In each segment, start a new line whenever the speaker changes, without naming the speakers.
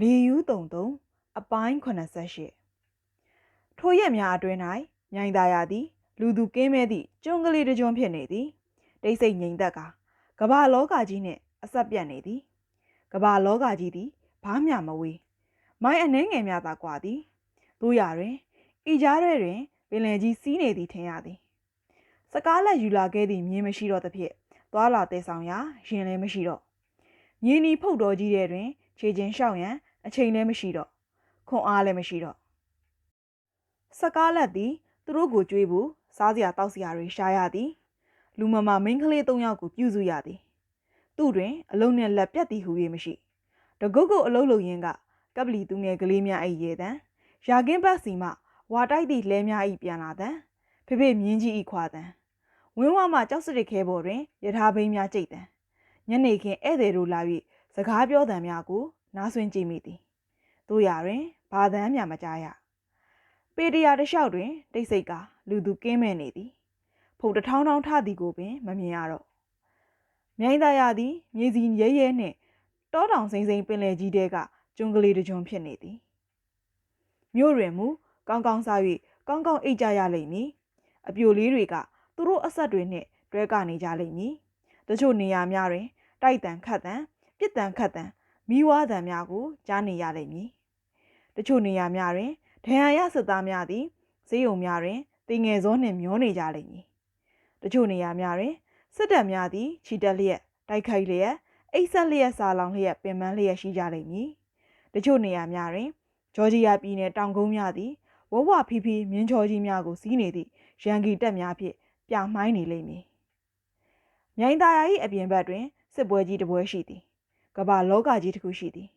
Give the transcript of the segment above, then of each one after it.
လေယူး33အပိုင်း88ထိုရက်များအတွင်း၌မြိုင်သာရသည်လူသူကင်းမဲ့သည့်ကျွန်းကလေးတစ်ကျွန်းဖြစ်နေသည်တိတ်ဆိတ်ငြိမ်သက်ကကမ္ဘာလောကကြီးနှင့်အဆက်ပြတ်နေသည်ကမ္ဘာလောကကြီးသည်ဘာမျှမဝေးမိုင်းအနှဲငယ်များသာကွာသည်တို့ရတွင်ဤကြားထဲတွင်ပင်လယ်ကြီးစီးနေသည်ထင်ရသည်စကားလက်ယူလာခဲ့သည့်မြင်းမရှိတော့သဖြင့်သွာလာတဲဆောင်ရာရင်လည်းမရှိတော့မြင်းဤဖုတ်တော်ကြီးထဲတွင် ခြေချင်းလျှောက်ရန်အချိန်လည်းမရှိတော့ခွန်အားလည်းမရှိတော့စကားလက်သည်သူတို့ကိုကြွေးဖို့စားစရာတောက်စရာတွေရှားရသည်လူမမမိန်းကလေး၃ယောက်ကိုပြုစုရသည်သူ့တွင်အလုံးနဲ့လက်ပြတ်သည်ဟူ၍မရှိတကုတ်ကုတ်အလုံးလုံးရင်းကကပလီသူငယ်ကလေးများအိရေတံရာကင်းဘတ်စီမှဝါတိုက်သည့်လဲများဤပြန်လာတံဖေဖေမြင်းကြီးဤခွာတံဝင်းဝမှကြောက်စရစ်ခဲပေါ်တွင်ယထာဘိန်းများကြိတ်တံညနေခင်းဧည့်သည်တို့လာ၍ စကားပြောတံများကိုနားဆွင့်ကြည့်မိသည်တို့ရာတွင်ဘာသံမျှမကြားရပေတရာတစ်လျှောက်တွင် တိတ်ဆိတ်ကလူသူကင်းမဲ့နေသည်ဖုတ်တထောင်းထောင်းထသည်ကိုပင်မမြင်ရတော့မြိုင်းသားရသည်မြေစီရဲရဲနှင့်တောတောင်စိမ့်စိမ့်ပင်လယ်ကြီးတဲကကျွန်းကလေးတစ်ကျွန်းဖြစ်နေသည်မြို့တွင်မူကောင်းကောင်းစား၍ကောင်းကောင်းအိတ်ကြရလိမ့်မည်အပြိုလေးတွေကသူတို့အဆက်တွေနှင့်တွဲကနေကြလိမ့်မည်တချို့နေရာများတွင် တိုက်တန်ခတ်တန် ပြစ်တန်ခတ်တန်မိဝါသံများကိုကြားနေရလိမ့်မည်။တချို့နေရာများတွင်ဒဏ်ရာရစစ်သားများသည်ဈေးရုံများတွင်တင်ငယ်စောနှင့်မျောနေကြလိမ့်မည်။တချို့နေရာများတွင်စစ်တပ်များသည်ခြိတက်လျက်တိုက်ခိုက်လျက်အိတ်ဆက်လျက်စာလောင်လျက်ပင်ပန်းလျက်ရှိကြလိမ့်မည်။တချို့နေရာများတွင်ဂျော်ဂျီယာပြည်နယ်တောင်ကုန်းများသည်ဝဝဖီဖီမြင်းချောကြီးများကိုစီးနေသည့်ရန်ကီတပ်များဖြင့်ပြမှိုင်းနေလိမ့်မည်။မြိုင်သာယာ၏အပြင်ဘက်တွင်စစ်ပွဲကြီးတစ်ပွဲရှိသည် ကမ္ဘာလောကကြီးတစ်ခုရှိသည်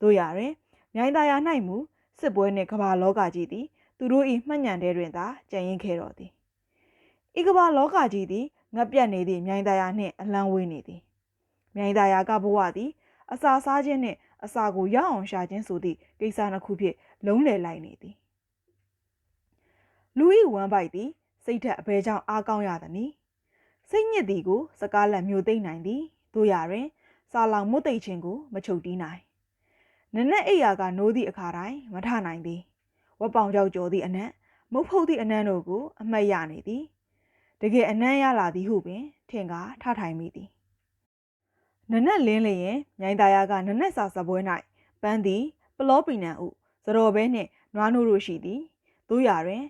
တို့ရာတွင်မြိုင်သာယာ၌မူစစ်ပွဲနှင့်ကမ္ဘာလောကကြီးသည်သူတို့၏မှတ်ညံတဲ့တွင်သာကြံရင်ခဲ့တော်သည်ဤကမ္ဘာလောကကြီးသည်ငတ်ပြတ်နေသည့်မြိုင်သာယာနှင့်အလံဝေးနေသည်မြိုင်သာယာကဘဝသည်အစာစားခြင်းနှင့်အစာကိုရအောင်ရှာခြင်းဆိုသည့်ကိစ္စနှစ်ခုဖြင့်လုံးလည်လိုက်နေသည်လူဤဝမ်ဘိုက်သည်စိတ်ထက်အဘဲကြောင့်အားကောင်းရသည်နီစိတ်ညစ်သည်ကိုစကားလက်မျိုးသိမ့်နိုင်သည်တို့ရတွင် စာလောင်မွတ်သိပ်ခြင်းကိုမချုပ်တီးနိုင်နနက်အိယာကနိုးသည့်အခါတိုင်းမထနိုင်သည်ဝက်ပောင်ကြောက်ကြော်သည့်အနက်မုတ်ဖုတ်သည့်အနံ့တို့ကိုအမှတ်ရနေသည်တကယ်အနံ့ရလာသည်ဟုပင် ထင်ကားထထိုင်မိသည်နနက်လင်းလျင်မြိုင်သားရကနနက်စာစပွဲ၌ပန်းသည်ပလောပီနံဥသတော်ဘဲနှင့်နွားနိုးတို့ရှိသည်တို့ရတွင်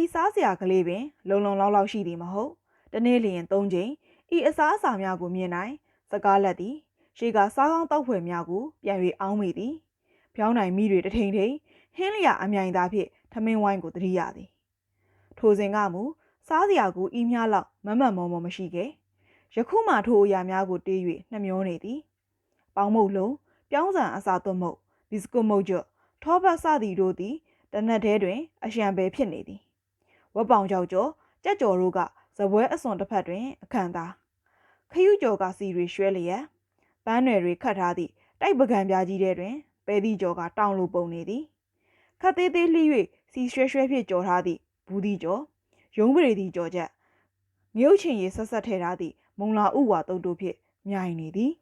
ဤစားစရာကလေးပင် လုံလုံလောက်လောက်ရှိသည်မဟုတ်တနေ့လျင်၃ချိန်ဤအစားအစာများကိုမြင်နိုင်စကားလက်သည် ရှေကစားကောင်းတောက်ဖွယ်များကိုပြန်၍အောင်းမိသည်ဖြောင်းနိုင်မိတွေတထိန်ထိန်ဟင်းလျာအမြိုင်သားဖြင့်ထမင်းဝိုင်းကိုတတိရသည်ထိုစဉ်ကမူစားစရာကိုဤများလောက်မမတ်မောမောမရှိခဲ့ယခုမှထိုအရာများကိုတေး၍နှမျောနေသည်ပေါင်းမုတ်လုံးပြောင်းစံအစာသွတ်မုတ်ဘီစကွတ်မုတ်ကျွတ်ထောပတ်စသည်တို့သည်တနက်တည်းတွင် အရှံပဲဖြစ်နေသည်ဝက်ပေါင်ကြောက်ကျော်ကြက်ကြော်တို့ကဇပွဲအစွန်တစ်ဖက်တွင် အခန့်သားခယူးကျော်ကစီတွေရွှဲလျက် ပန်းနယ်တွေခတ်ထားသည့်တိုက်ပကံပြားကြီးထဲတွင်ပဲသည့်ကျော်ကတောင်လိုပုံနေသည်ခတ်သေးသေးလှီး၍စီရွှဲရွှဲဖြင့်ကြော်ထားသည့်ဘူးသည့်ကျော်ရုံးပရိသည့်ကျော်ချက်မြုပ်ချင်ရည်ဆက်ဆက်ထဲထားသည့်မုံလာဥဝါတုတ်တို့ဖြင့်မြိုင်နေသည်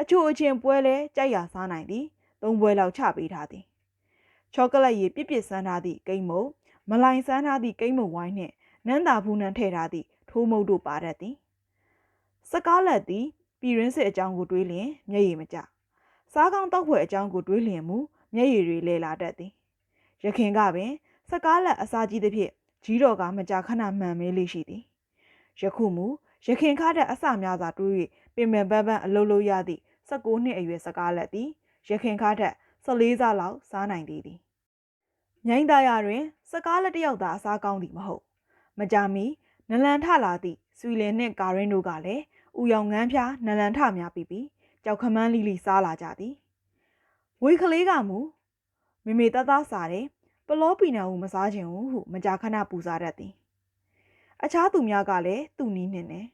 အချို့အချင်းပွဲလဲကြိုက်ရစားနိုင်သည်သုံးပွဲလောက်ချပေးထားသည်ချောကလက်ရည်ပြစ်ပြစ်ဆန်းထားသည့်ကိမ်းမုံမလိုင်ဆန်းထားသည့်ကိမ်းမုံဝိုင်းနှင့်နန်းသာဘူးနန်းထည့်ထားသည့်ထိုးမုတ်တို့ပါတတ်သည်စကားလက်သည် ပြည်ရင်းစစ်အကြောင်းကိုတွေးလျင်မျက်ရည်မကျစားကောင်းတောက်ဖွယ်အကြောင်းကိုတွေးလျင်မူမျက်ရည်တွေလဲလာတတ်သည်ရခင်ကပင်စကားလက်အစာကြီးသဖြင့်ကြီးတော်ကမကြာခဏမှန်မဲလေးရှိသည်ယခုမူရခင်ခတဲ့အစများစွာတွေး၍ပင်ပင်ပန်းပန်းအလုံးလုံးရသည့်16နှစ်အရွယ်စကားလက်သည်ရခင်ခတဲ့14စားလောက်စားနိုင်သေးသည်ညိုင်းသားရတွင် စကားလက်တယောက်သာအစားကောင်းသည်မဟုတ် မကြမီနလန်ထလာသည့်ဆွီလင်နှင့်ကာရင်းတို့ကလည်း ဥယောင်ငန်းဖျားနလန်ထများပြီးပြီးကြောက်ခမန်းလီလီစားလာကြသည်ဝေကလေးကမူမေမေတသားစားတယ်ပလောပီနာကိုမစားခြင်းဟုမကြာခဏပူစားတတ်သည်အခြားသူများကလည်းသူ့နီးနှင်တယ်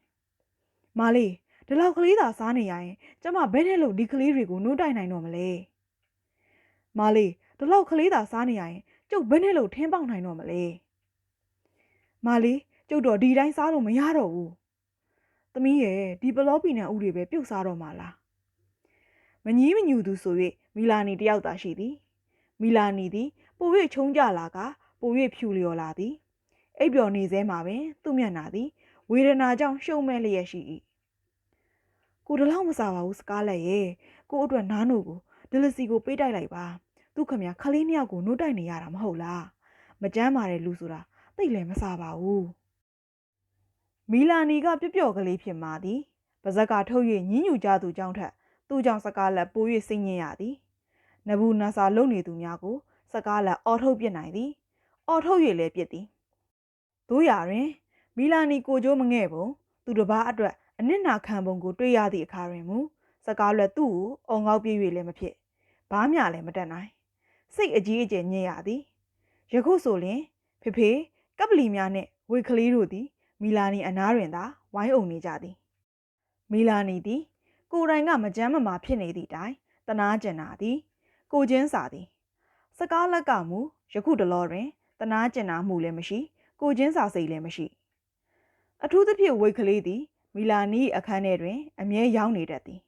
မာလေးဒီလောက်ကလေးသာစားနေရရင်ကျမဘယ်နဲ့လို့ဒီကလေးတွေကိုနှုတ်တိုက်နိုင်တော့မလဲမာလေးဒီလောက်ကလေးသာစားနေရရင်ကျုပ်ဘယ်နဲ့လို့ထင်းပေါက်နိုင်တော့မလဲမာလေးကျုပ်တော့ဒီတိုင်းစားလို့မရတော့ဘူး။ သမီးရဲ့ဒီပလောပီနံဥတွေပဲပြုတ်စားတော့မှာလား။မငီးမညူသူဆို၍မမီလာနီတယောက်သာရှိသည်မီလာနီသည်ပို၍ချုံကြလာကပို၍ဖြူလျော်လာသည်အိပ်ပျော်နေစဲမှာပင် သူ့မျက်နှာသည် ဝေဒနာကြောင့်ရှုံမဲ့လျက်ရှိ၏ကိုတလောက်မစားပါဘူးစကားလက်ရဲ့ကိုအတွက်နားနို့ကိုဒလစီကိုပေးတိုက်လိုက်ပါသူခမခလေးနှစ်ယောက်ကိုနှုတ်တိုက်နေရတာမဟုတ်လားမကြမ်းပါတဲ့လူဆိုတာသိလည်းမစားပါဘူး မီလာနီကပျော့ပျော့ကလေးဖြစ်မှသည်ပါဇက်ကထုတ်၍ညှဉ်းညူကြသူကြောင့်ထက်သူ့ကြောင့်စကားလက်ပို၍စိတ်ညစ်ရသည်နဘူးနာစာလုံနေသူများကိုစကားလက်အော်ထုတ်ပြစ်နိုင်သည်အော်ထုတ်၍လည်းပြစ်သည်တို့ရတွင်မီလာနီကိုကျိုးမငဲ့ပုံသူတစ်ပါးအတွက်အနစ်နာခံပုံကိုတွေ့ရသည့်အခါတွင်မူစကားလက်သူ့ကိုအော်ငေါက်ပြေး၍လည်းမဖြစ်ဘားမြလည်းမတက်နိုင်စိတ်အကြီးအကျယ်ညစ်ရသည်ယခုဆိုလျင်ဖေဖေကပ်ပလီများနှင့်ဝေကလေးတို့သည် မီလာနီအနားတွင်သာဝိုင်းအုံနေကြသည်မီလာနီသည်ကိုယ်တိုင်ကမကြမ်းမမာဖြစ်နေသည့်တိုင်တနာကျင်နာသည်ကိုချင်းစာသည် စကားလက်ကမူယခုတလောတွင်တနာကျင်နာမှုလည်းမရှိ ကိုချင်းစာစိတ်လည်းမရှိ အထူးသဖြင့်ဝိတ်ကလေးသည်မီလာနီအခန်းထဲတွင် အမြဲရောက်နေတတ်သည်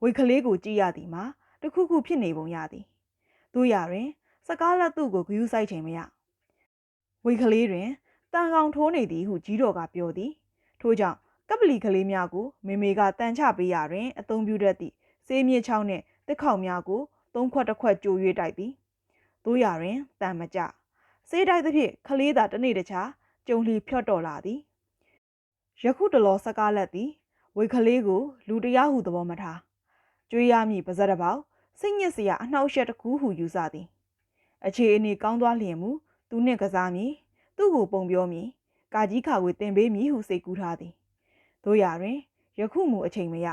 ဝိတ်ကလေးကိုကြည့်ရသည်မှာတခုခုဖြစ်နေပုံရသည်တို့ရတွင် စကားလက်သူ့ကိုဂယုစိုက်ချိန်မရဝိတ်ကလေးတွင် တန်ကောင်ထိုးနေသည်ဟုကြီးတော်ကပြောသည်ထို့ကြောင့်ကပလီကလေးများကိုမေမေကတန်ချပေးရာတွင်အသုံးပြုတတ်သည့်စေးမြေချောင်းနှင့်တစ်ခေါက်များကိုသုံးခွက်တစ်ခွက်ကြို၍တိုက်သည်တို့ရာတွင်တန်မကြစေးတိုက်သဖြင့်ကလေးသာတစ်နေ့တခြားကြုံလီဖြော့တော်လာသည်ယခုတလောစကားလက်သည်ဝေကလေးကို လူတယောက်ဟုသဘောမထားကျွေးရမည်ပါဇက်တစ်ပေါက်စိတ်ညစ်စရာအနှောက်အယှက်တစ်ခုဟုယူဆသည်အခြေအနေကောင်းသွားလျင်မူသူနှင့်ကစားမည် သူ့ကိုပုံပြောမည်ကာကြီးခါဝေတင်ပေးမည်ဟုစိတ်ကူးထားသည်တို့ရာတွင်ယခုမူအချိန်မရ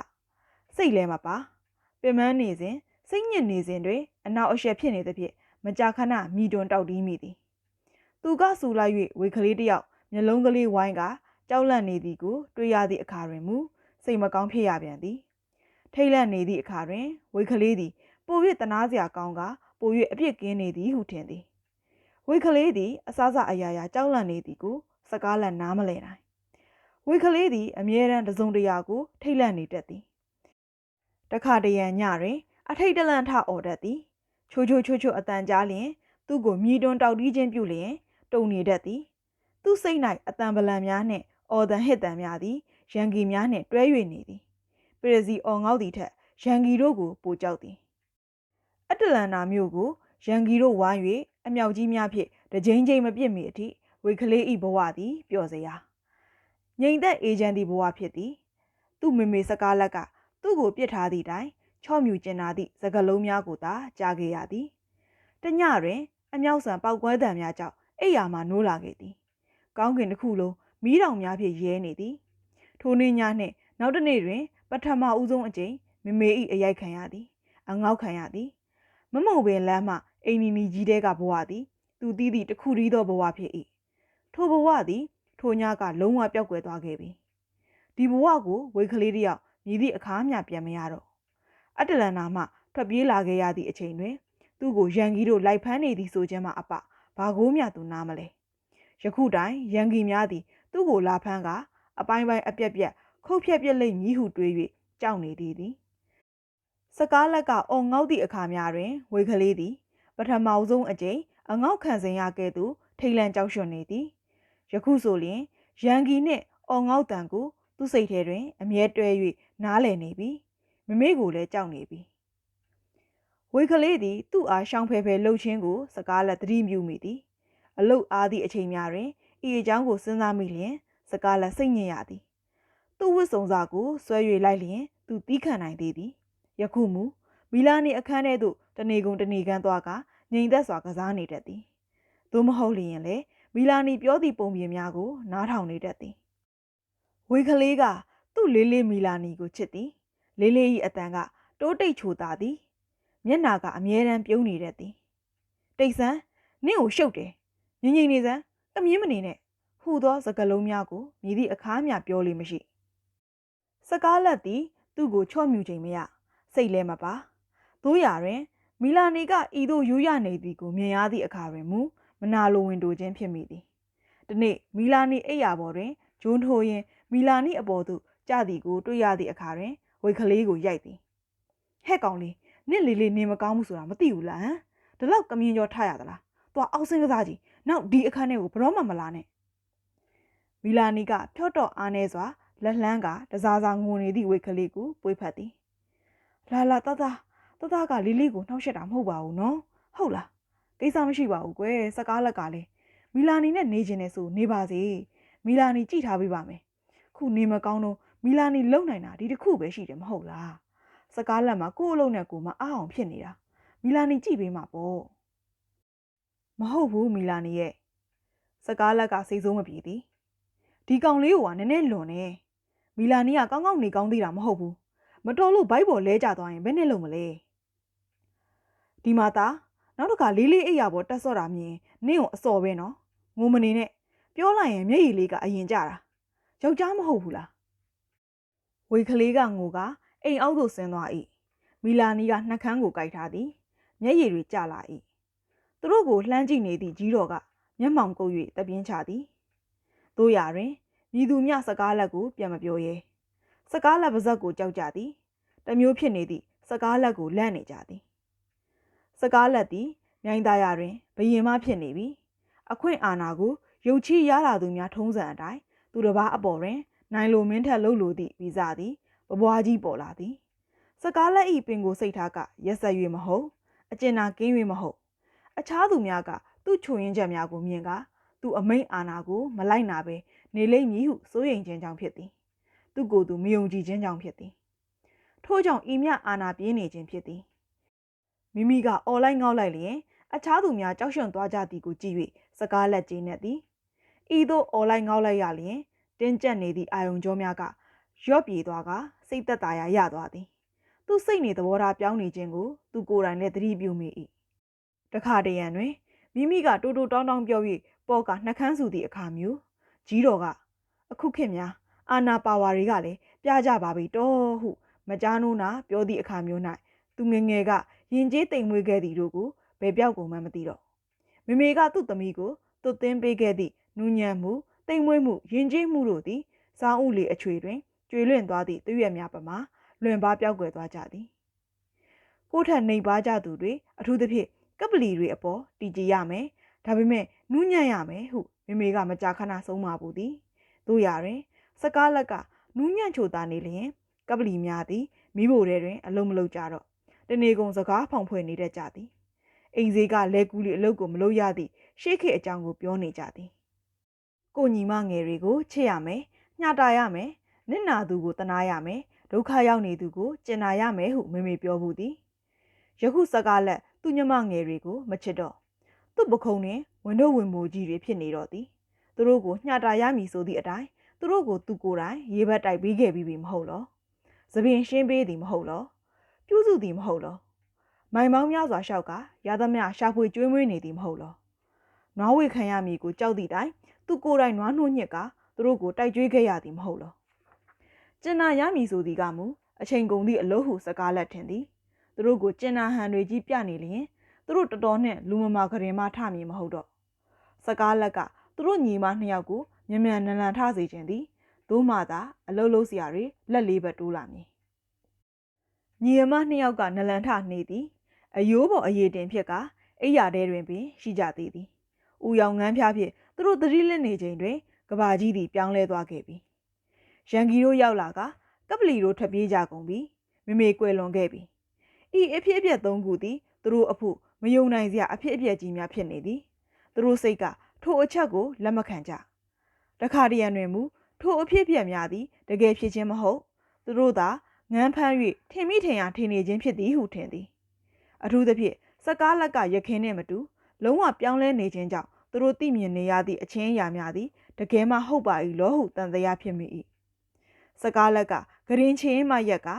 စိတ်လဲမပါပင်မနေစဉ်စိတ်ညစ်နေစဉ်တွင်အနောက်အရှက်ဖြစ်နေသဖြင့်မကြာခဏမိတွန်တောက်တီးမိသည်သူကဆူလိုက်၍ဝေကလေးတယောက်မျက်လုံးကလေးဝိုင်းကကြောက်လန့်နေသည်ကိုတွေ့ရသည့်အခါတွင်မူစိတ်မကောင်းဖြစ်ရပြန်သည်ထိတ်လန့်နေသည့်အခါတွင်ဝေကလေးသည်ပို၍တနာစရာကောင်းကပို၍အပြစ်ကင်းနေသည်ဟုထင်သည် ဝေကလေးသည်အစားစားအရာရာကြောက်လန့်နေသည်ကိုစကားလန့်နားမလဲနိုင်ဝေကလေးသည်အမြဲတမ်းတစုံတရာကိုထိတ်လန့်နေတတ်သည်တခါတရံညတွင် အထိတ်တလန့်ထအော်တတ်သည်ချိုးချိုးချိုးချိုးအတန်ကြားလျင် သူ့ကိုမြည်တွန်းတောက်တီးခြင်းပြုလျင် တုံနေတတ်သည် သူ့စိတ်၌အတန်ပလံများနှင့်အော်တန်ဟစ်တန်များသည်ရန်ကီများနှင့်တွဲ၍နေသည်ပရစီအော်ငေါက်သည်ထက်ရန်ကီတို့ကိုပိုကြောက်သည်အတလန်နာမြို့ကိုရန်ကီတို့ဝိုင်း၍ အမြောက်ကြီးများဖြင့်တကြိမ်ကြိမ်မပြစ်မီအထိဝေကလေးဤဘဝသည်ပျော်စရာငိမ့်သက်အေဂျင့်သည်ဘဝဖြစ်သည်သူ့မေမေစကားလက်ကသူ့ကိုပြစ်ထားသည့်တိုင်ချော့မြူကျင်နာသည့်စကလုံးများကိုသာကြားခဲ့ရသည်တညတွင်အမြောက်ဆန်ပောက်ကွဲတံများကြောင့်အိယာမှနိုးလာခဲ့သည်ကောင်းကင်တစ်ခုလုံးမီးတောင်များဖြင့်ရဲနေသည်ထိုနေ့ညနှင့်နောက်တစ်နေ့တွင် ပထမဦးဆုံးအကြိမ်မမေ၏အရိုက်ခံရသည်အငေါက်ခံရသည်မမုံပင်လမ်းမှ အိမ်နီနီကြီးတဲကဘဝသည်သူတီးသည့်တခုတည်းသောဘဝဖြစ်၏ထိုဘဝသည်ထိုညကလုံးဝပျောက်ကွယ်သွားခဲ့ပြီဒီဘဝကိုဝေကလေးတယောက်မြည်သည့်အခါမျှပြန်မရတော့အတလန်နာမှထွက်ပြေးလာခဲ့ရသည့်အချိန်တွင်သူ့ကိုရန်ကြီးတို့လိုက်ဖမ်းနေသည်ဆိုခြင်းမှအပဘာကိုမျှသူနားမလဲယခုတိုင်ရန်ကြီးများသည်သူ့ကိုလာဖမ်းကအပိုင်းပိုင်းအပြက်ပြက်ခုတ်ဖြက်ပြက်လိမ့်မည်ဟုတွေး၍ကြောက်နေသည်သည်စကားလက်ကအော်ငေါက်သည့်အခါများတွင်ဝေကလေးသည် ပထမဆုံးအကြိမ်အငေါက်ခံစဉ်ရကဲ့သို့ထိတ်လန့်ကြောက်ရွံ့နေသည်ယခုဆိုလျင်ရန်ကီနှင့်အော်ငေါက်တန်ကိုသူ့စိတ်ထဲတွင် အမြဲတွဲ၍နားလည်နေပြီမမေကိုလည်းကြောက်နေပြီဝေကလေးသည်သူ့အားရှောင်ဖယ်ဖယ်လှုပ်ခြင်းကို စကားလက်သတိပြုမိသည်အလုတ်အားသည့်အချိန်များတွင်ဤအကြောင်းကိုစဉ်းစားမိလျင် စကားလက်စိတ်ညစ်ရသည်သူ့ဝတ်စုံစာကိုဆွဲ၍လိုက်လျင် သူတီးခံနိုင်သေးသည်ယခုမူ မီလာနီအခန်းထဲသို့တနေကုန်တနေကန်းသွားကငြိမ်သက်စွာကစားနေတတ်သည်သို့မဟုတ်လျင်လေမီလာနီပြောသည့်ပုံပြင်များကိုနားထောင်နေတတ်သည်ဝေကလေးကသူ့လေးလေးမီလာနီကိုချစ်သည်လေးလေး၏အတန်ကတိုးတိတ်ချိုသာသည်မျက်နာကအမြဲတမ်းပြုံးနေတတ်သည်တိတ်ဆန်းနင့်ကိုရှုပ်တယ်ငြိမ်ငြိမ်နေစမ်းတမြင်းမနေနဲ့ဟူသောစကားလုံးများကိုမြည်သည့်အခါမျှပြောလိမ့်မရှိစကားလက်သည်သူ့ကိုချော့မြူချိန်မရစိတ်လဲမပါ တို့ရာတွင် မီလာနီကဤသို့ယူရနေသည်ကိုမြင်ရသည့်အခါတွင်မူမနာလိုဝင်တိုခြင်းဖြစ်မိသည်ဒီနေ့မီလာနီအိယာပေါ်တွင်ဂျွန်းထိုးရင်မီလာနီအပေါ်သို့ကြသည်ကိုတွေ့ရသည့်အခါတွင်ဝေကလေးကိုရိုက်သည်ဟဲ့ကောင်လေးနင့်လေးလေးနေမကောင်းဘူးဆိုတာမသိဘူးလားဟမ်ဒီလောက်ကမြင်ကြောထားရသလားသွားအောက်စင်းကစားကြီးနောက်ဒီအခန်းထဲကိုဘရောမှမလာနဲ့မီလာနီကဖြော့တော့အားနေစွာလက်လှမ်းကတစားစားငိုနေသည့်ဝိတ်ကလေးကိုပွေးဖက်သည်လာလာတသား တသားကလေးလေးကိုနှောက်ရှက်တာမဟုတ်ပါဘူးနော်ဟုတ်လားကိစ္စမရှိပါဘူးကွယ်စကားလက်ကလည်းမီလာနီနဲ့နေခြင်းနဲ့ဆိုနေပါစေမီလာနီကြည့်ထားပေးပါမယ်ခုနေမကောင်းတော့မီလာနီလုံနိုင်တာဒီတစ်ခုပဲရှိတယ်မဟုတ်လားစကားလက်မှာကိုယ့်အလုံးနဲ့ကိုယ်မအားအောင်ဖြစ်နေတာမီလာနီကြည့်ပေးမှာပေါ့မဟုတ်ဘူးမီလာနီရဲ့စကားလက်ကစိတ်ဆိုးမပြေသည်ဒီကောင်လေးကနည်းနည်းလွန်နေမီလာနီကကောင်းကောင်းနေကောင်းသေးတာမဟုတ်ဘူးမတော်လို့ဘိုက်ပေါ်လဲကျသွားရင်ဘယ်နဲ့လုံမလဲ ဒီမှာသားနောက်တစ်ခါလေးလေးအိပ်ရပေါ်တက်စော့တာမြင်နင့်ကိုအစော်ပဲနော်ငိုမနေနဲ့ပြောလိုက်ရင်မျက်ရည်လေးကအရင်ကျတာယောက်ျားမဟုတ်ဘူးလားဝေကလေးကငိုကအိမ်အောက်သို့ဆင်းသွား၏မီလာနီကနှက်ခမ်းကိုကြိုက်ထားသည်မျက်ရည်တွေကျလာ၏သူတို့ကိုလှမ်းကြည့်နေသည့်ကြီးတော်ကမျက်မှောင်ကုပ်၍တပြင်းချသည်တို့ရတွင်မြည်သူမြစကားလက်ကိုပြန်မပြောရဲစကားလက်ပါဇက်ကိုကြောက်ကြသည်တမျိုးဖြစ်နေသည့်စကားလက်ကိုလန့်နေကြသည် စကားလက်သည်မြိုင်သားရတွင်ဘယင်မဖြစ်နေပြီအခွင့်အာဏာကိုရုပ်ချရလာသူများထုံးစံအတိုင်းသူတစ်ပါးအပေါ်တွင် နိုင်လိုမင်းထက်လှုပ်လိုသည့်ဗီဇသည်ဘဘွားကြီးပေါ်လာသည်စကားလက်ဤပင်ကိုစိတ်ထားကရက်ဆက်၍မဟုတ်အကျဉ်းနာကင်း၍မဟုတ် အခြားသူများကသူ့ချိုရင်းချက်များကိုမြင်ကသူ့အမိန်အာဏာကိုမလိုက်နာပဲနေလိမ့်မည်ဟုစိုးရိမ်ခြင်းကြောင့်ဖြစ်သည်သူ့ကိုယ်သူမယုံကြည်ခြင်းကြောင့်ဖြစ်သည်ထို့ကြောင့်ဤမြအာဏာပြင်းနေခြင်းဖြစ်သည် မိမိကအော်လိုက်ငေါက်လိုက်လျင်အခြားသူများကြောက်ရွံ့သွားကြသည်ကိုကြည့်၍စကားလက်ကျင်းနေသည်ဤသို့အော်လိုက်ငေါက်လိုက်ရလျင်တင်းကျပ်နေသည့်အာယုံကြောများကရော့ပြေသွားကစိတ်သက်သာရာရသွားသည်သူစိတ်နေသဘောထားပြောင်းနေခြင်းကိုသူကိုယ်တိုင်လည်းသတိပြုမိ၏တခါတရံတွင်မိမိကတိုးတိုးတောင်းတောင်းပြော၍ပေါ့ကနှကန်းစုသည့်အခါမျိုးကြီးတော်ကအခုခေတ်များအာနာပါဝါတွေကလည်းပြကြပါပြီတော့ဟုမကြားနိုးနာပြောသည့်အခါမျိုး၌သူငငယ်က ရင်ကျေးတိမ်မွေးခဲ့သည်တို့ကိုဘယ်ပြောက်ကုန်မှမသိတော့မိမိကသူ့သမီးကိုသွတ်သွင်းပေးခဲ့သည့်နူးညံ့မှုတိမ်မွေးမှုရင်ကျေးမှုတို့သည်စောင်းဥလီအချွေတွင်ကျွေလွင့်သွားသည့်သွေးရများပမာလွင်ပါပြောက်ကွယ်သွားကြသည်ကိုထက်နှိမ်ပါကြသူတွေအထူးသဖြင့်ကပလီတွေအပေါ်တည်ကြည်ရမယ်ဒါပေမဲ့နူးညံ့ရမယ်ဟုမိမိကမကြာခဏဆုံးမပူသည်တို့ရတွင် စကားလက်ကနူးညံ့ချိုတာနေလျင်ကပလီများသည်မိဖို့ထဲတွင်အလုံးမလုံးကြတော့ တနေကုန်စကားဖောင်ဖွယ်နေတဲ့ကြသည်အိမ်ဈေးကလဲကူးလီအလုပ်ကိုမလုပ်ရသည့်ရှေ့ခေအကြောင်းကိုပြောနေကြသည်ကိုညီမငယ်တွေကိုချစ်ရမယ်ညှတာရမယ်နစ်နာသူကိုတနာရမယ်ဒုက္ခရောက်နေသူကိုကျင်နာရမယ်ဟုမေမေပြောဘူးသည်ယခုစကားလက်သူညမငယ်တွေကိုမချစ်တော့သူ့ပခုံးတွင်ဝင်တို့ဝင်မိုးကြီးတွေဖြစ်နေတော့သည်သူတို့ကိုညှတာရမည်ဆိုသည့်အတိုင်းသူတို့ကိုသူကိုယ်တိုင်ရေဘက်တိုက်ပေးခဲ့ပြီးပြီမဟုတ်လောသပင်ရှင်းပေးသည်မဟုတ်လော ပြုစုသည်မဟုတ်လောမိုင်မောင်းများစွာရှောက်ကရသမျှရှာဖွေကျွေးမွေးနေသည်မဟုတ်လောနွားဝေခံရမည်ကိုကြောက်သည့်တိုင်သူကိုယ်တိုင်နွားနှိုးညစ်ကသူတို့ကိုတိုက်ကြွေးခဲ့ရသည်မဟုတ်လောကျင်နာရမည်ဆိုသည်ကမူအချိန်ကုန်သည့်အလို့ဟုစကားလက်ထင်သည်သူတို့ကိုကျင်နာဟန်တွေကြီးပြနေလျင်သူတို့တော်တော်နဲ့လူမမာကရင်မထမည်မဟုတ်တော့စကားလက်ကသူတို့ညီမနှစ်ယောက်ကိုမြန်မြန်နန်နန်ထစေခြင်းသည်သို့မှသာအလုတ်လုံးစရာတွေလက်လေးပဲတိုးလာမည် ညီမနှစ်ယောက်ကနလန်ထနေသည်အယိုးပေါ်အရေးတင်ဖြစ်ကအိယာတဲတွင်ပင်ရှိကြသေးသည်။ဦးရောင်ငန်းဖျားဖြင့်သူတို့သတိလစ်နေချိန်တွင်ကဘာကြီးသည်ပြောင်းလဲသွားခဲ့ပြီ။ရန်ကီတို့ရောက်လာကကပလီတို့ထွက်ပြေးကြကုန်ပြီ။မိမေကွယ်လွန်ခဲ့ပြီ။ဤအဖြစ်အပျက်သုံးခုသည်သူတို့အဖို့မယုံနိုင်စရာအဖြစ်အပျက်ကြီးများဖြစ်နေသည်။သူတို့စိတ်ကထိုအချက်ကိုလက်မခံကြ။တခါတရံတွင်မူထိုအဖြစ်အပျက်များသည်တကယ်ဖြစ်ခြင်းမဟုတ်သူတို့သာ ငန်းဖမ်း၍ထင်မိထင်ရာထင်နေခြင်းဖြစ်သည်ဟုထင်သည်အထူးသဖြင့်စကားလက်ကရခင်းနှင့်မတူလုံးဝပြောင်းလဲနေခြင်းကြောင့်သူတို့သိမြင်နေရသည့်အချင်းအရာများသည်တကယ်မှဟုတ်ပါ၏လောဟုတန်တရားဖြစ်မိ၏စကားလက်ကဂရင်ချင်းမှရက်က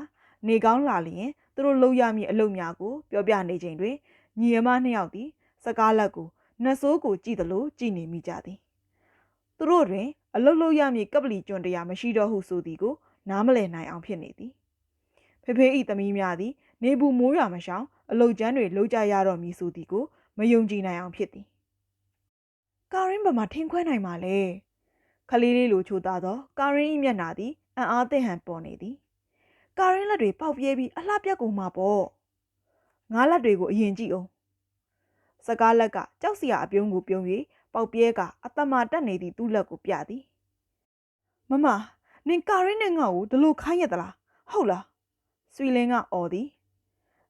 နေကောင်းလာလျင်သူတို့လှုပ်ရမည့်အလုပ်များကိုပြောပြနေချိန်တွင်ညီအမနှစ်ယောက်သည်စကားလက်ကိုနှဆိုးကိုကြည့်သလိုကြည့်နေမိကြသည်သူတို့တွင်အလုတ်လုတ်ရမည့်ကပလီကျွန်းတရားမရှိတော့ဟုဆိုသည်ကိုနားမလည်နိုင်အောင်ဖြစ်နေသည် ဖေဖေဤသမီးများသည် နေဘူးမိုးရွာမရှောင်အလုတ်ကျန်းတွေလှုပ်ကြရတော့မည်ဆိုသည်ကိုမယုံကြည်နိုင်အောင်ဖြစ်သည်ကာရင်ဘမှာထင်းခွဲနိုင်ပါလေခလေးလေးလိုချိုသားသောကာရင်ဤမျက်နာသည်အံ့အားသင့်ဟန်ပေါ်နေသည်ကာရင်လက်တွေပေါက်ပြဲပြီးအလှပြက်ကုန်မှာပေါ့ငါးလက်တွေကိုအရင်ကြည့်အောင်စကားလက်ကကြောက်စရာအပြုံးကိုပြုံး၍ပေါက်ပြဲကအတမတက်နေသည့်သူ့လက်ကိုပြသည်မမနင်ကာရင်းနဲ့ငါ့ကိုဒီလိုခိုင်းရသလားဟုတ်လား ဆွေလင်းကအော်သည်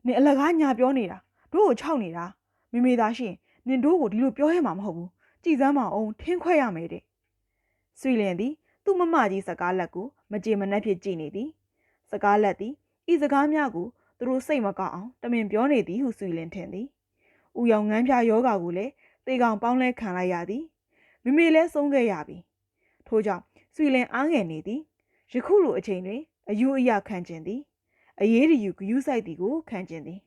နင်အလကားညာပြောနေတာတို့ကိုခြောက်နေတာမိမိသားရှင်နင်တို့ကိုဒီလိုပြောရမှာမဟုတ်ဘူးကြည်စမ်းမအောင်ထင်းခွဲရမယ်တဲ့ဆွေလင်းသည်သူ့မမကြီးစကားလက်ကိုမကြေမနက်ဖြစ်ကြည့်နေသည်စကားလက်သည်ဤစကားများကိုသူတို့စိတ်မကောက်အောင်တမင်ပြောနေသည်ဟုဆွေလင်းထင်သည်ဥယောင်ငန်းပြယောဂါကိုလည်းတေကောင်ပေါင်းလဲခံလိုက်ရသည်မိမိလည်းဆုံးခဲ့ရပြီထို့ကြောင့်ဆွေလင်းအားငယ်နေသည်ယခုလိုအချိန်တွင်အယူအယခံကျင်သည် အရေးတယူဂယုဆိုင်သည်ကိုခံကျင်သည်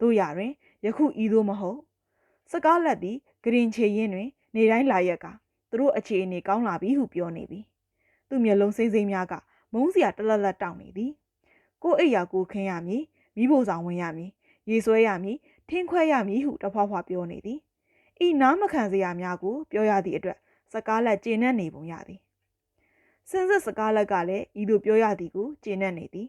တို့ရတွင်ယခုဤသို့မဟုတ်စကားလက်သည်ဂရင်ချေရင်တွင် နေတိုင်းလာရက်ကသူတို့အခြေအနေကောင်းလာပြီဟုပြောနေပြီသူ့မျက်လုံးစိမ့်စိမ့်များကမုန်းစရာတလက်လက်တောင်းနေသည်ကိုအိယာကိုခင်းရမည်မိဖို့ဆောင်ဝင်ရမည်ရေဆွဲရမည်ထင်းခွဲရမည်ဟုတဖွာဖွာပြောနေသည်ဤနားမခံစရာများကိုပြောရသည့်အတွက်စကားလက်ကျေနပ်နေပုံရသည်စင်စစ်စကားလက်ကလည်းဤသို့ပြောရသည်ကိုကျေနပ်နေသည်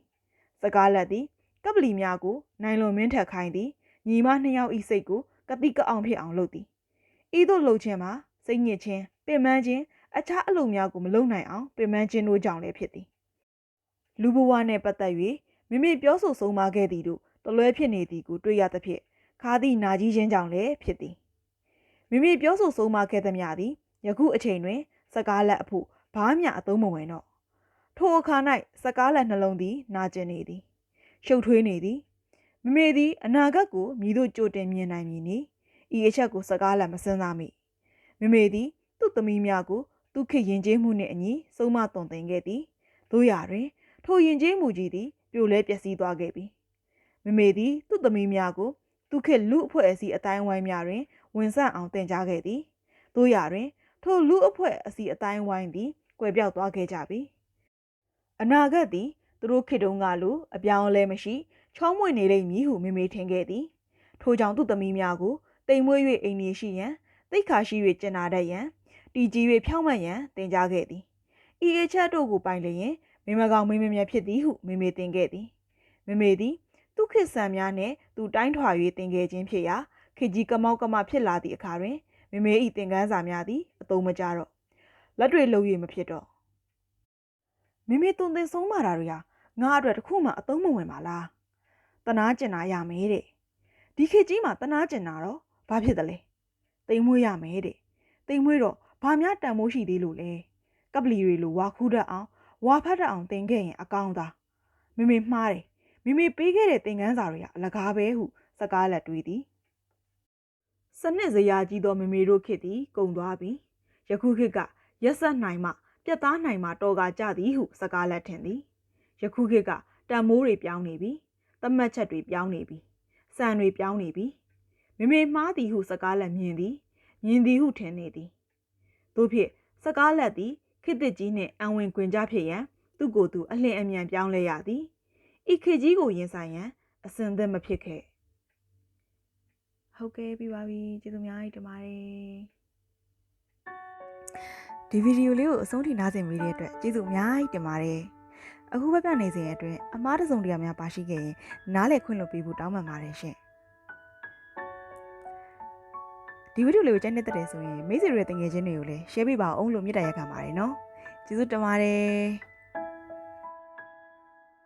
စကားလက်သည်ကပလီများကိုနိုင်လွန်မင်းထက်ခိုင်းသည်ညီမနှစ်ယောက်ဤစိတ်ကိုကတိကအောင်ဖြစ်အောင်လုပ်သည်ဤသို့လှုပ်ခြင်းမှာစိတ်ညစ်ခြင်းပင်ပန်းခြင်းအခြားအလုပ်များကိုမလုပ်နိုင်အောင်ပင်ပန်းခြင်းတို့ကြောင့်လည်းဖြစ်သည်လူဘဝနှင့်ပတ်သက်၍မိမိပြောဆိုဆုံးမခဲ့သည်တို့တလွဲဖြစ်နေသည်ကိုတွေ့ရသဖြင့်ခါသည့်နာကြီးခြင်းကြောင့်လည်းဖြစ်သည်မိမိပြောဆိုဆုံးမခဲ့သမျှသည်ယခုအချိန်တွင် စကားလက်အဖို့ဘာမျှအသုံးမဝင်တော့ ထိုအခါ၌စကားလက်နှလုံးသည် နာကျင်နေသည်ရှုပ်ထွေးနေသည်မမေသည်အနာဂတ်ကိုမြည်တို့ကြိုတင်မြင်နိုင်မည်နီဤအချက်ကိုစကားလက်မစင်စားမိမမေသည်သူ့သမီးများကိုသူခေရင်ကျေးမှုနှင့်အညီဆုံးမသွန်သင်ခဲ့သည်တို့ရာတွင် ထိုရင်ကျေးမှုကြီးသည်ပြိုလဲပျက်စီးသွားခဲ့ပြီမမေသည်သူ့သမီးများကိုသူခေလူအဖွဲ့အစည်းအတိုင်းဝိုင်းများတွင်ဝင်ဆန့်အောင်တင်ကြားခဲ့သည်တို့ရာတွင် ထိုလူအဖွဲ့အစည်းအတိုင်းဝိုင်းသည်ကွယ်ပြောက်သွားခဲ့ကြပြီ အနာဂတ်သည်သူတို့ခေတုံးကလိုအပြောင်းအလဲမရှိချောမွေ့နေလိမ့်မည်ဟုမေမေထင်ခဲ့သည်ထိုကြောင့်သူ့သမီးများကိုတိမ်မွေး၍အိမ်နေရှိရန်တိတ်ခါရှိ၍ကျင်နာတတ်ရန်တီကြီး၍ဖြောင်းမှန်ရန်တင်ကြားခဲ့သည်ဤအချက်တို့ကိုပိုင်လျင်မိမကောင်မိမမြဖြစ်သည်ဟုမေမေတင်ခဲ့သည်မေမေသည်သူခေတ်ဆန်များနှင့်သူတိုင်းထွာ၍တင်ခဲ့ခြင်းဖြစ်ရာခေကြီးကမောက်ကမဖြစ်လာသည့်အခါတွင်မေမေ၏သင်ခန်းစာများသည်အသုံးမကျတော့လက်တွေလှုပ်၍မဖြစ်တော့ မိမိတုံသင်ဆုံးမာတာတွေဟာငါအတွက်တခုမှအသုံးမဝင်ပါလားတနာကျင်နာရမယ်တဲ့ဒီခေတ်ကြီးမှာတနာကျင်နာတော့ဘာဖြစ်တယ်လဲတိမ်မွေးရမယ်တဲ့တိမ်မွေးတော့ဘာများတန်မိုးရှိသေးလို့လဲကပလီတွေလိုဝါခူးတတ်အောင်ဝါဖတ်တတ်အောင်တင်ခဲ့ရင်အကောင်းသားမိမိမှားတယ်မိမိပေးခဲ့တဲ့သင်ခန်းစာတွေကအလကားပဲဟုစကားလက်တွေးသည်စနစ်စရာကြီးသောမိမိတို့ခေတ်သည် ကုန်သွားပြီယခုခေတ်ကရက်ဆက်နိုင်မှ ပြတ်သားနိုင်မှတော်ကားကြသည်ဟုစကားလက်ထင်သည်ယခုခေတ်ကတန်မိုးတွေပြောင်းနေပြီသတ်မှတ်ချက်တွေပြောင်းနေပြီစံတွေပြောင်းနေပြီမိမိမှားသည်ဟုစကားလက်မြင်သည်မြင်သည်ဟုထင်နေသည်တို့ဖြင့်စကားလက်သည်ခေတ်သစ်ကြီးနှင့်အံဝင်ခွင်ကြဖြစ်ရန်သူ့ကိုယ်သူအလင်းအမြန်ပြောင်းလဲရသည်ဤခေတ်ကြီးကိုရင်ဆိုင်ရန်အစင်သက်မဖြစ်ခဲ့ဟုတ်ကဲ့ပြီးပါပြီကျေးဇူးများကြီးတင်ပါတယ် ဒီဗီဒီယိုလေးကိုအဆုံးထိနားဆင်မိတဲ့အတွက်ကျေးဇူးအများကြီးတင်ပါတယ်အခုဘက်ကနေစဉ်အတွင်းအမားတစုံတရာများပါရှိခဲ့ရင်နားလည်ခွင့်လွှတ်ပေးဖို့တောင်းပန်ပါတယ်ရှင်ဒီဗီဒီယိုလေးကိုကြိုက်နေတဲ့ဆိုရင်မိတ်ဆွေတွေတငယ်ချင်းတွေကိုလည်း share ပေးပါအောင်လို့မြတ်တရခံပါတယ်နော်ကျေးဇူးတင်ပါတယ်